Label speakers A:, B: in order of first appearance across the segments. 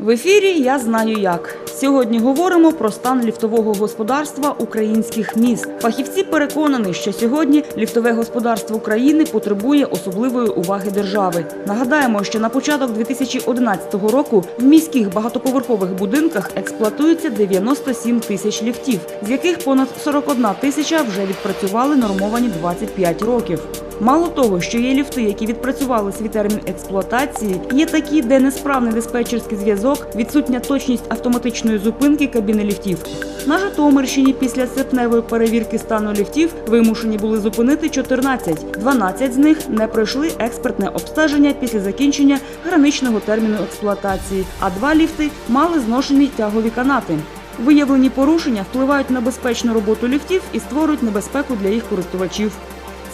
A: В ефірі я знаю як. Сьогодні говоримо про стан ліфтового господарства українських міст. Фахівці переконані, що сьогодні ліфтове господарство України потребує особливої уваги держави. Нагадаємо, що на початок 2011 року в міських багатоповерхових будинках експлуатується 97 тисяч ліфтів, з яких понад 41 тисяча вже відпрацювали нормовані 25 років. Мало того, що є ліфти, які відпрацювали свій термін експлуатації, є такі, де несправний диспетчерський зв'язок, відсутня точність автоматичної зупинки кабіни ліфтів. На Житомирщині після серпневої перевірки стану ліфтів вимушені були зупинити 14. 12 з них не пройшли експертне обстеження після закінчення граничного терміну експлуатації, а два ліфти мали зношені тягові канати. Виявлені порушення впливають на безпечну роботу ліфтів і створюють небезпеку для їх користувачів.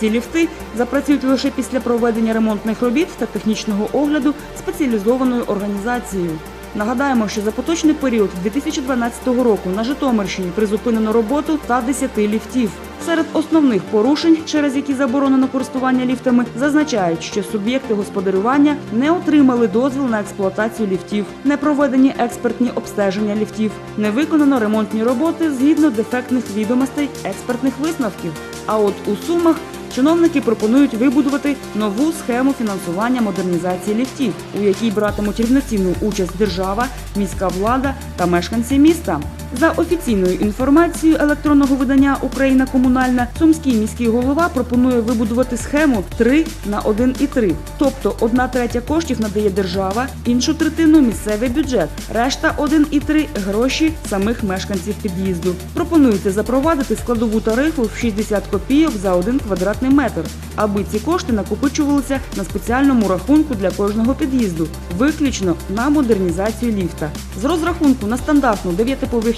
A: Ці ліфти запрацюють лише після проведення ремонтних робіт та технічного огляду спеціалізованою організацією. Нагадаємо, що за поточний період 2012 року на Житомирщині призупинено роботу 110 ліфтів. Серед основних порушень, через які заборонено користування ліфтами, зазначають, що суб'єкти господарювання не отримали дозвіл на експлуатацію ліфтів, не проведені експертні обстеження ліфтів, не виконано ремонтні роботи згідно дефектних відомостей експертних висновків. А от у сумах Чиновники пропонують вибудувати нову схему фінансування модернізації ліфтів, у якій братимуть рівноцінну участь держава, міська влада та мешканці міста. За офіційною інформацією електронного видання Україна комунальна сумський міський голова пропонує вибудувати схему 3 на 1,3. Тобто одна третя коштів надає держава, іншу третину місцевий бюджет, решта 1,3 – гроші самих мешканців під'їзду. Пропонується запровадити складову тарифу в 60 копійок за один квадратний метр, аби ці кошти накопичувалися на спеціальному рахунку для кожного під'їзду, виключно на модернізацію ліфта. З розрахунку на стандартну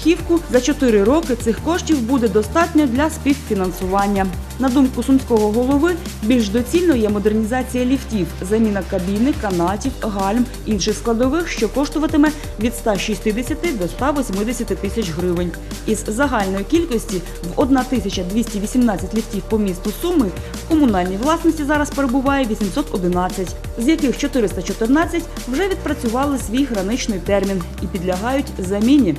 A: дев'ятиповерхівку за 4 роки цих коштів буде достатньо для співфінансування. На думку сумського голови, більш доцільно є модернізація ліфтів, заміна кабіни, канатів, гальм, інших складових, що коштуватиме від 160 до 180 тисяч гривень. Із загальної кількості в 1218 ліфтів по місту Суми в комунальній власності зараз перебуває 811, з яких 414 вже відпрацювали свій граничний термін і підлягають заміні.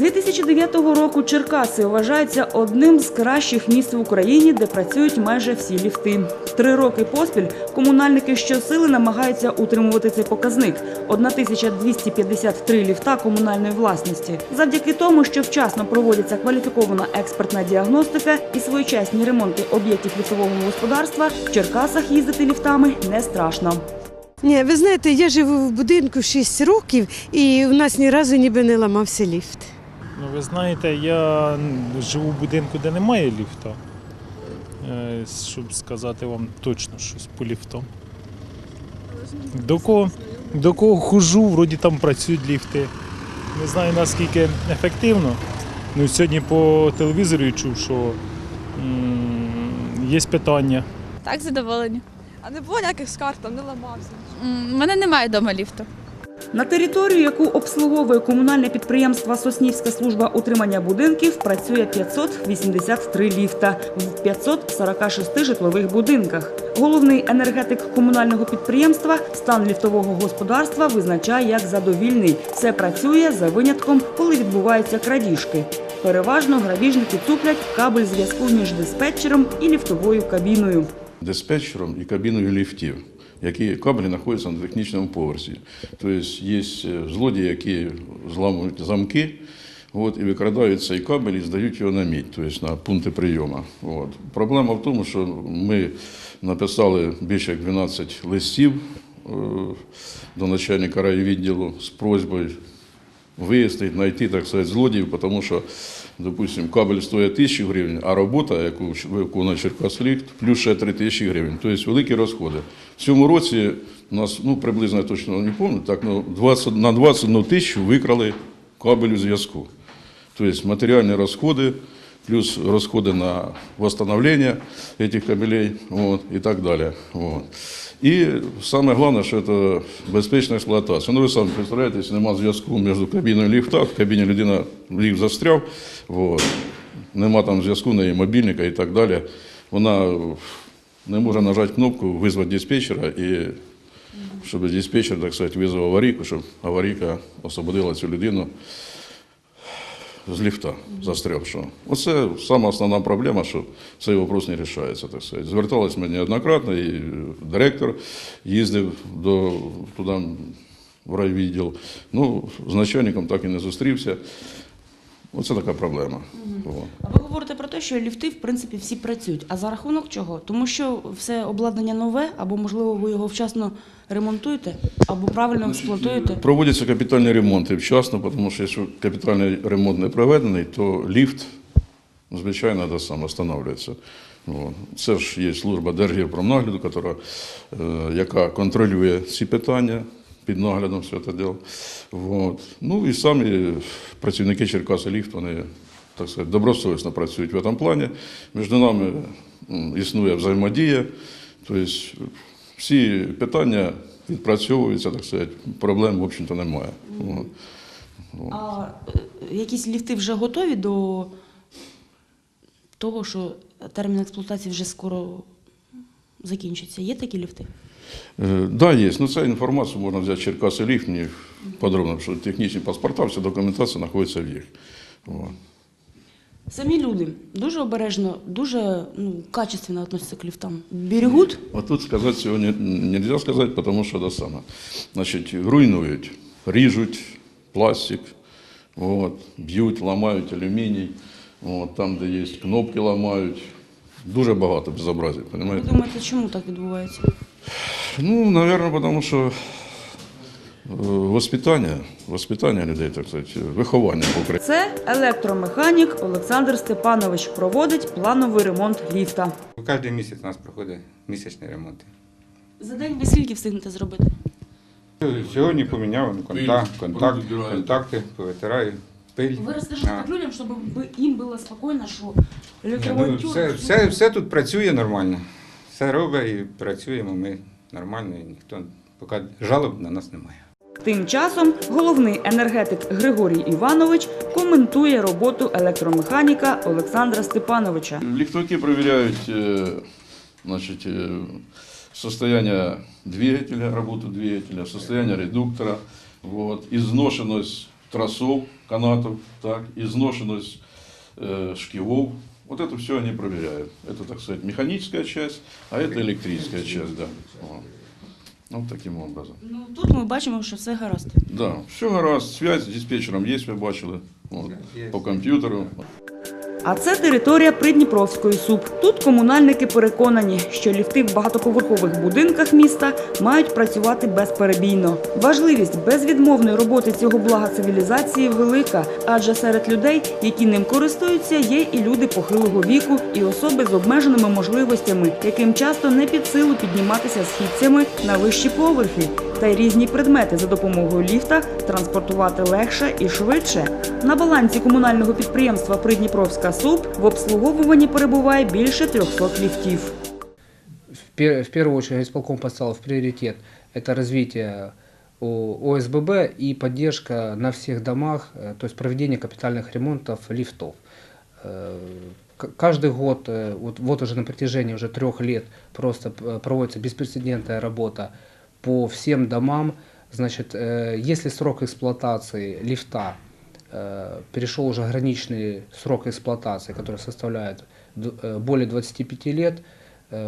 A: 2009 року Черкаси вважаються одним з кращих міст в Україні, де працюють майже всі ліфти. Три роки поспіль комунальники щосили намагаються утримувати цей показник 1253 ліфта комунальної власності. Завдяки тому, що вчасно проводиться кваліфікована експертна діагностика і своєчасні ремонти об'єктів лісового господарства, в Черкасах їздити ліфтами не страшно.
B: Ні, ви знаєте, я живу в будинку 6 років і у нас ні разу ніби не ламався ліфт.
C: Ну, ви знаєте, я живу в будинку, де немає ліфта. Е, Щоб сказати вам точно щось по ліфтам. До кого, до кого хожу, вроді там працюють ліфти. Не знаю наскільки ефективно. Ну, сьогодні по телевізору чув, що м, є питання.
D: Так, задоволені.
E: А не було ніяких скарг, там не ламався.
D: У мене немає вдома ліфту.
A: На територію, яку обслуговує комунальне підприємство Соснівська служба утримання будинків, працює 583 ліфта в 546 житлових будинках. Головний енергетик комунального підприємства стан ліфтового господарства визначає як задовільний. Все працює за винятком, коли відбуваються крадіжки. Переважно грабіжники цуплять кабель зв'язку між диспетчером і ліфтовою кабіною.
F: диспетчером і кабіною ліфтів, які кабелі знаходяться на технічному поверсі. Тобто є злодії, які зламують замки. От, і викрадають цей кабель і здають його на мідь, тобто на пункти прийому. От. Проблема в тому, що ми написали більше як 12 листів е, до начальника райвідділу з просьбою вияснити, знайти, так сказати, злодіїв, тому що, допустим, кабель стоїть тисячу гривень, а робота, яку виконує Черкасліфт, плюс ще 3 тисячі гривень. Тобто великі розходи. Цьому році у нас, ну, приблизно я точно не пам'ятаю, так, ну, 20, на 21 тисячу викрали кабелю зв'язку. Тобто матеріальні розходи, плюс розходи на восстановлення этих кабелей вот, і так далі. Вот. І саме головне, що це безпечна експлуатація. Ну, ви самі представляєте, якщо немає зв'язку між кабіною і ліфта, в кабіні людина ліфт застряв, вот, нема там зв'язку, неї мобільника і так далі. Вона не може нажати кнопку визвати диспетчера і щоб диспетчер, так сказати, визвав аварійку, щоб аварійка освободила цю людину з ліфта застрявшого. Оце сама основна проблема, що цей вопрос не рішається. Так сказати. Звертались ми неоднократно, і директор їздив до, туди в райвідділ. Ну, з начальником так і не зустрівся. Оце така проблема.
A: А ви говорите про те, що ліфти, в принципі, всі працюють. А за рахунок чого? Тому що все обладнання нове, або, можливо, ви його вчасно ремонтуєте, або правильно експлуатуєте.
F: Проводяться капітальні ремонти вчасно, тому що якщо капітальний ремонт не проведений, то ліфт, звичайно, да, сам встановлюється. Це ж є служба Держгірпромнагляду, е, яка контролює ці питання під наглядом все це діло. От. Ну і самі працівники Черкаси ліфт, вони так сказати, добросовісно працюють в цьому плані. Між нами існує взаємодія. Тобто всі питання відпрацьовуються, так сказати, проблем, в общем-то, немає. От.
A: А е, якісь ліфти вже готові до того, що термін експлуатації вже скоро закінчиться. Є такі ліфти?
F: Е, Да, є. Ну, цю інформацію можна взяти Черкаси ліфт, мені подробно, що технічні паспорта, вся документація знаходиться в їх.
A: Самі люди дуже обережно, дуже ну, качественно относяться к ліфтам. Берегуть?
F: А тут сказати сьогодні не можна сказати, тому що те саме. Значить, руйнують, ріжуть пластик, от, б'ють, ламають алюміній, от, там, де є кнопки ламають. Дуже багато безобразів,
A: Ви думаєте, чому так відбувається?
F: Ну, наверное, потому что э, воспитание, воспитание людей, так сказать, виховання в Україні.
A: Це електромеханік Олександр Степанович проводить плановий ремонт ліфта.
G: Кожен місяць у нас проходить місячний ремонт.
A: За день ви скільки встигнете зробити?
G: Сьогодні поміняв контакт, контакт, контакти, повитираю, пиль.
A: Ви розкажете
G: А.
A: людям, щоб їм було спокійно, що
G: ну, все, все, все тут працює нормально. Все робить і працюємо ми нормально, і ніхто поки жалоб на нас немає.
A: Тим часом головний енергетик Григорій Іванович коментує роботу електромеханіка Олександра Степановича.
F: Ліфтовики перевіряють е, значить, е, состояние двигателя, работу двигателя, состояние редуктора, вот, изношенность тросов, канатов, так, изношенность э, шкивов. Вот это все они проверяют. Это, так сказать, механическая часть, а это электрическая часть, да. Вот. Вот таким образом.
A: Ну тут ми бачимо, що все гаразд.
F: Да, все гаразд, связь з диспетчером є, ви бачили, от, по комп'ютеру.
A: А це територія Придніпровської СУП. Тут комунальники переконані, що ліфти в багатоповерхових будинках міста мають працювати безперебійно. Важливість безвідмовної роботи цього блага цивілізації велика, адже серед людей, які ним користуються, є і люди похилого віку, і особи з обмеженими можливостями, яким часто не під силу підніматися східцями на вищі поверхи Та й різні предмети за допомогою ліфта транспортувати легше і швидше. На балансі комунального підприємства Придніпровська СУП в обслуговуванні перебуває більше 300 ліфтів.
H: в, пер- в первую очередь исполком поставил в приоритет это развитие о- ОСББ и поддержка на всех домах, э, то есть проведение капитальных ремонтов лифтов. Э, к- Каждый год, э, вот, вот уже на протяжении уже трех лет просто э, проводится беспрецедентная работа по всем домам. Значит, э, если срок эксплуатации лифта э, перешел уже граничный срок эксплуатации, который составляет э, более 25 лет,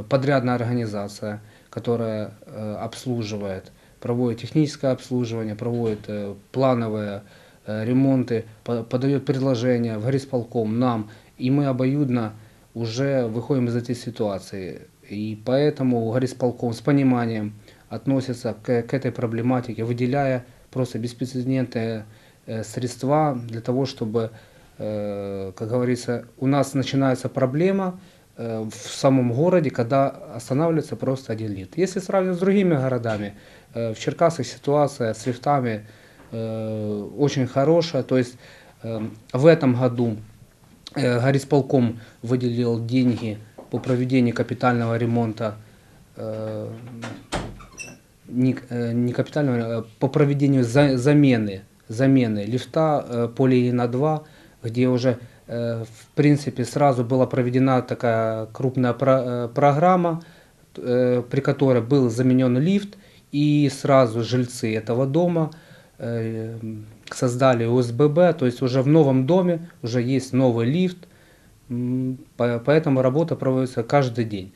H: подрядная организация, которая обслуживает, проводит техническое обслуживание, проводит плановые ремонты, по- подает предложения в горисполком нам, и мы обоюдно уже выходим из этой ситуации. И поэтому горисполком с пониманием относится к, к этой проблематике, выделяя просто беспрецедентные э, средства для того, чтобы, э, как говорится, у нас начинается проблема э, в самом городе, когда останавливается просто один лифт. Если сравнивать с другими городами, в Черкасах ситуация с лифтами очень хорошая. То есть в этом году горисполком выделил деньги по проведению капитального ремонта не, э, не капитального, а по проведению за- замены, замены лифта э, по Ленина 2, где уже э, в принципе сразу была проведена такая крупная про- э, программа э, при которой был заменен лифт, и сразу жильцы этого дома э, создали ОСББ, то есть уже в новом доме уже есть новый лифт, м, по- поэтому работа проводится каждый день.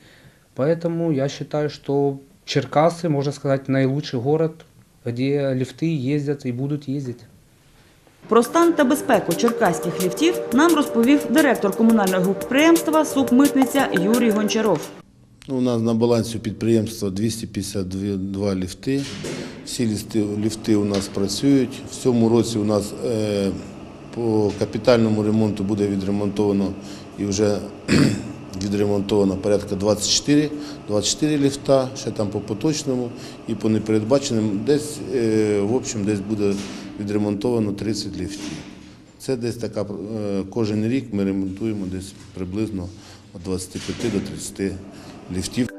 H: Поэтому я считаю, что Черкасы, можно сказать, наилучший город, где лифты ездят и будут ездить.
A: Про стан та безпеку черкаських ліфтів нам розповів директор комунального підприємства «Субмитниця» Юрій Гончаров.
I: Ну, У нас на балансі підприємства 252 ліфти. Всі ліфти, ліфти у нас працюють. В цьому році у нас е, по капітальному ремонту буде відремонтовано і вже відремонтовано порядка 24, 24 ліфта, ще там по поточному і по непередбаченим. Десь, е, в общем, десь буде відремонтовано 30 ліфтів. Це десь така, е, кожен рік ми ремонтуємо десь приблизно від 25 до 30 ліфтів.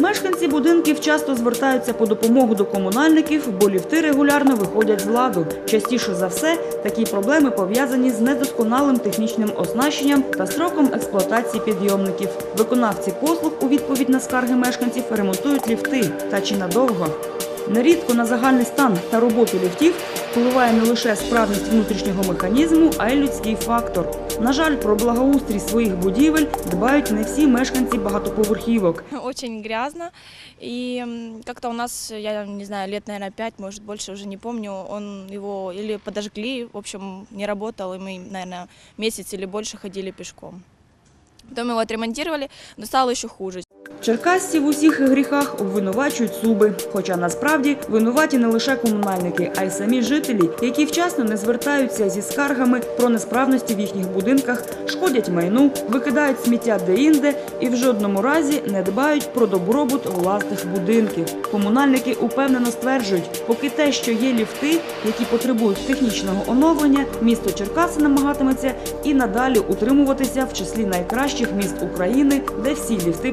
A: Мешканці будинків часто звертаються по допомогу до комунальників, бо ліфти регулярно виходять з ладу. Частіше за все, такі проблеми пов'язані з недосконалим технічним оснащенням та строком експлуатації підйомників. Виконавці послуг у відповідь на скарги мешканців ремонтують ліфти та чи надовго. Нерідко на загальний стан та роботу ліфтів впливає не лише справність внутрішнього механізму, а й людський фактор. На жаль, про благоустрій своїх будівель дбають не всі мешканці багатоповерхівок.
E: Очень грязно. Как-то у нас, я не знаю, лет, наверное, пять, может, больше уже не он его или подожгли, в общем, не работал, и мы, наверное, месяц или больше ходили пешком. Потом его отремонтировали, но стало еще хуже.
A: Черкасці в усіх гріхах обвинувачують суби. Хоча насправді винуваті не лише комунальники, а й самі жителі, які вчасно не звертаються зі скаргами про несправності в їхніх будинках, шкодять майну, викидають сміття де-інде і в жодному разі не дбають про добробут власних будинків. Комунальники упевнено стверджують, поки те, що є ліфти, які потребують технічного оновлення, місто Черкаси намагатиметься і надалі утримуватися в числі найкращих міст України, де всі ліфти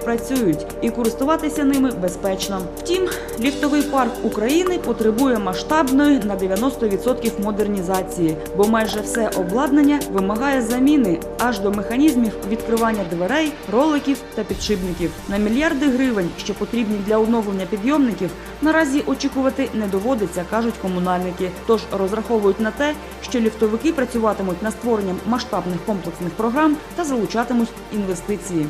A: працюють, і користуватися ними безпечно. Втім, ліфтовий парк України потребує масштабної на 90% модернізації, бо майже все обладнання вимагає заміни аж до механізмів відкривання дверей, роликів та підшипників. На мільярди гривень, що потрібні для оновлення підйомників, наразі очікувати не доводиться, кажуть комунальники. Тож розраховують на те, що ліфтовики працюватимуть над створенням масштабних комплексних програм та залучатимуть інвестиції.